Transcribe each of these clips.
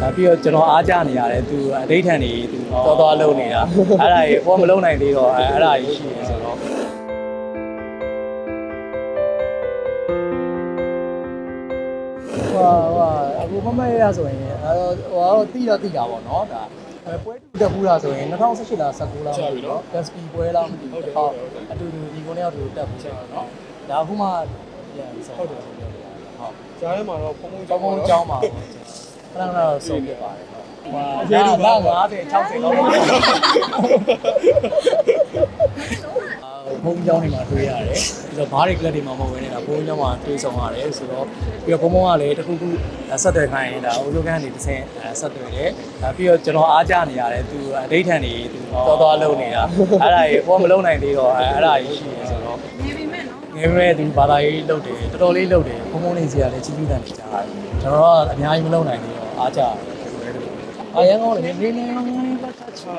ဒါပြီးတော့ကျွန်တော်အားကြနေရတယ်သူအဋိဌံနေသူတော်တော်လုံးနေတာအဲ့ဒါကြီးဘောမလုံးနိုင်သေးတော့အဲ့အဲ့ဒါကြီးရှိနေဆိုတော့ဟိုဟာအခုမမရရဆိုရင်အဲတော့ဟိုကတော့တိတော့တိတာပေါ့နော်ဒါအဲပွဲတူတက်ဘူးလားဆိုရင်2018လား19လားမသိဘူးနော် Gatsby ပွဲလားမသိဘူးဟုတ်အတူတူဒီကိုနဲ့အတူတူတက်ဘူးဆိုတော့နော်ဒါအခုမှပြန်ဆောဟုတ်တယ်ဟုတ်ကြားထဲမှာတော့ဖုံဖုံကောင်းကောင်းကြောင်းပါ ခဏခဏတော့ဆုံးပြပါတယ်ဟိုရဲလူက90 60လောက်ပါဘုံကြောင်းတွေမှာတွေ့ရတယ်ပြီးတော့ဘားတွေကလပ်တွေမှာမဝင်နေတာဘုံကြောင်းမှာတွေ့ဆုံရတယ်ဆိုတော့ပြီးတော့ဘုံဘုံကလည်းတခုခုဆက်သွယ်ခိုင်းရင်ဒါအိုလိုကန်နေတစ်ဆင့်ဆက်သွယ်တယ်ဒါပြီးတော့ကျွန်တော်အားကြနေရတယ်သူအဋိဌံနေသူတော်တော်လုံးနေတာအဲ့ဒါကြီးဘောမလုံးနိုင်သေးတော့အဲ့ဒါကြီးရှိနေဆိုတော့နေပြီမဲ့နော် ငယ်မဲသူဘာသာရေးလုပ်တယ်တော်တော်လေးလုပ်တယ်ဘုံဘုံလေးစီကလည်းကြီးကြီးတန်းကြတာကျွန်တော်ကအများကြီးမလုပ်နိုင်သေးတော့အားကြတယ်အရန်ကောင်းတယ်နေနေနေနေပတ်ချာ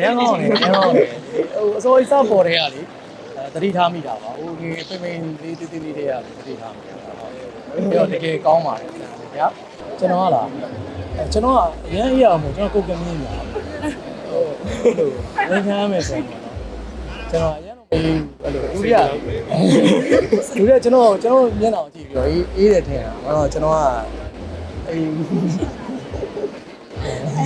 ရန်ကောင်းတယ်ရန်ကောင်းတယ်ဟိုအစိုးရစပေါ်တဲ့ကလေတတိထားမိတာပါဟိုငယ်ပိမ့်ပိမ့်လေးတိတိလေးတွေကတတိထားမိတာဟုတ်ပြီးတော့တကယ်ကောင်းပါတယ်ဗျာကျွန်တော်ကလားကျွန်တော်ကအရန်အေးရအောင်ကျွန်တော်ကိုကမင်းညာဟုတ်ဝန်ခံရမယ်ဆိုတော့ ကျွန်တော်အရန်တော့အေးအဲ့လိုဒုတိယဒုတိယကျွန်တော်ကျွန်တော်မျက်နှာကိုကြည့်ပြီးတော့အေးအေးတယ်ထင်တာဘာလို့ကျွန်တော်ကအေး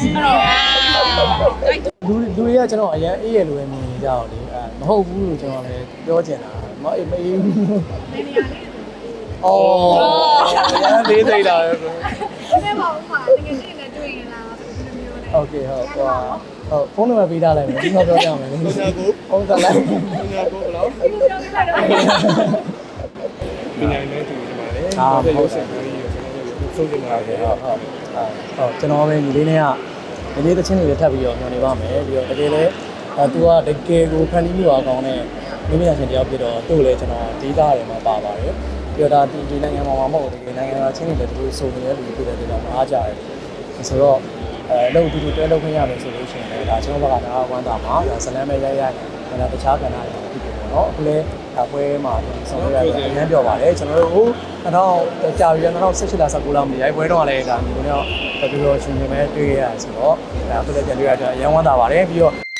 အဲ့တော့လူလူတွေကကျွန်တော်အရန်အေးရလို့ပဲမြင်နေကြတော့လေအဲမဟုတ်ဘူးလို့ကျွန်တော်လည်းပြောချင်တာမအေးမအေးဘူးနေနေရလေးအော်အရန်သေးသေးတာပဲကိုဘယ်မှာဥမာတကယ်ချင်းနဲ့တွေ့ရင်လားဘယ်လိုမျိုးလဲ โอเคဟုတ်ကွာဟုတ်ဖုန်းနံပါတ်ပေးထားလိုက်မယ်ဒီမှာပြောပြရမယ်လေ ညာကို ဟုတ်ကဲ့လား ညာကိုဘယ်လောက် ဒီလိုပြောပြလိုက်တော့ ဒီနိုင်နေတူဒီမှာလေဟုတ်ဆက်ပြီးကျွန်တော်တို့ဆုံးနေမှာပဲ ဟုတ်ဟုတ်ဟုတ်ကျွန်တော်ပဲညီလေးနဲ့ကဒီလေးတစ်ချင်းလေးထပ်ပြီးတော့ညွှန်နေပါမယ်ပြီးတော့တကယ်လဲအဲသူကတကယ်ကိုဖန်တီးလို့အကောင်းနဲ့မိမိညာရှင်တယောက်ပြတော့သူ့ကိုလည်းကျွန်တော်ဒေတာတွေမှာပါပါတယ်ပြီးတော့ဒါဒီဒီနိုင်ငံမှာမဟုတ်ဘူးတကယ်နိုင်ငံမှာချင်းနေတယ်သူတို့စုံနေတဲ့လူတွေပြတဲ့တော့အားကြတယ်ဆိုတော့ အဲလို့ဒီလိုတွဲလုပ်ခွင့်ရမယ်ဆိုလို့ရှိရင်လည်းဒါကျွန်တော်ဘက်ကဒါဝမ်းသာမှာဒါဇလန်းပဲရိုက်ရိုက်ဒါတခြားကဏ္ဍတွေဖြစ်တယ်ပေါ့နော်အခုလဲဒါပွဲမှာဆောင်ရွက်ရတဲ့အများပြောပါတယ်ကျွန်တော်တို့ဟို2000ကြာပြီ2018လား19လားမသိရိုက်ပွဲတော့လည်းဒါမျိုးတော့တော်တော်ရှင်ရှင်ပဲတွေ့ရရဆိုတော့ဒါအခုလည်းပြန်တွေ့ရတော့အရန်ဝမ်းသာပါတယ်ပြီးတော့